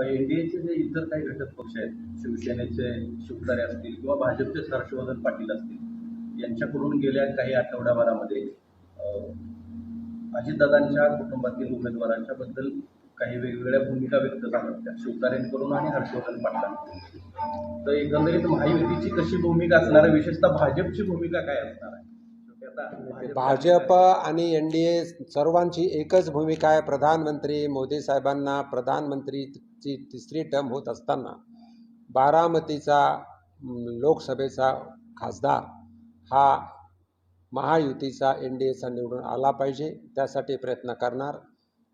एनडीएचे जे इतर काही घटक पक्ष आहेत शिवसेनेचे शिवतारे असतील किंवा भाजपचेच हर्षवर्धन पाटील असतील यांच्याकडून गेल्या काही आठवड्याभरामध्ये अं, अजितदादांच्या कुटुंबातील उमेदवारांच्या बद्दल काही वेगवेगळ्या भूमिका व्यक्त झाल्या. होत्या शिवतारेंकडून आणि हर्षवर्धन पाटलांकडून. तर एकंदरीत महायुतीची कशी भूमिका असणार आहे? विशेषतः भाजपची भूमिका काय असणार आहे? भाजप आणि एन डी ए सर्वांची एकच भूमिका आहे प्रधानमंत्री मोदी साहेबांना प्रधानमंत्रीची तिसरी टर्म होत असताना बारामतीचा लोकसभेचा खासदार हा महायुतीचा एन डी एचा निवडून आला पाहिजे त्यासाठी प्रयत्न करणार.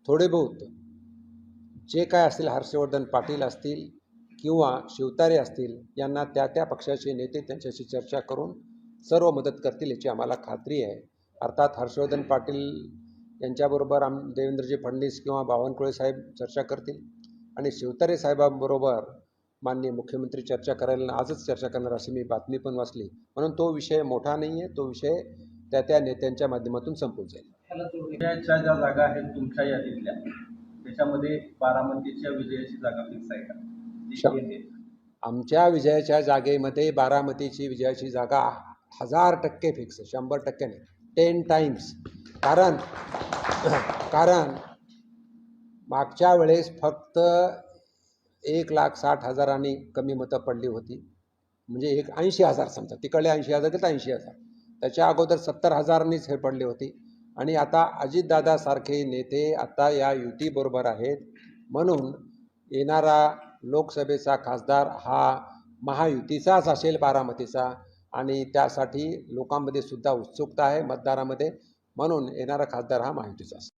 थोडे बहुत जे काय असतील हर्षवर्धन पाटील असतील किंवा शिवतारे असतील यांना त्या त्या पक्षाचे नेते त्यांच्याशी चर्चा करून सर्व मदत करतील याची आम्हाला खात्री आहे. अर्थात हर्षवर्धन पाटील यांच्याबरोबर आम देवेंद्रजी फडणवीस किंवा बावनकुळे साहेब चर्चा करतील आणि शिवतारे साहेबांबरोबर माननीय मुख्यमंत्री चर्चा करायला आजच चर्चा करणार अशी मी बातमी पण वाचली. म्हणून तो विषय मोठा नाही आहे तो विषय त्या त्या नेत्यांच्या माध्यमातून संपून जाईल. ज्या जागा आहेत तुमच्या यादीतल्या त्याच्यामध्ये बारामतीच्या विजयाची जागा फिक्स आहे का. आमच्या विजयाच्या जागेमध्ये बारामतीची विजयाची जागा हजार टक्के फिक्स आहे शंभर टक्के नाही. टेन टाईम्स कारण कारण मागच्या वेळेस फक्त एक लाख साठ हजारांनी कमी मतं पडली होती. म्हणजे एक ऐंशी हजार समजा तिकडले ऐंशी हजार तर ऐंशी हजार. त्याच्या अगोदर सत्तर हजारांनीच हे पडली होती. आणि आता अजितदादासारखे नेते आता या युतीबरोबर आहेत. म्हणून येणारा लोकसभेचा खासदार हा महायुतीचाच असेल बारामतीचा. आणि त्यासाठी लोकांमध्ये सुद्धा उत्सुकता आहे मतदारामध्ये. म्हणून येणारा खासदार हा माहितीचा असतो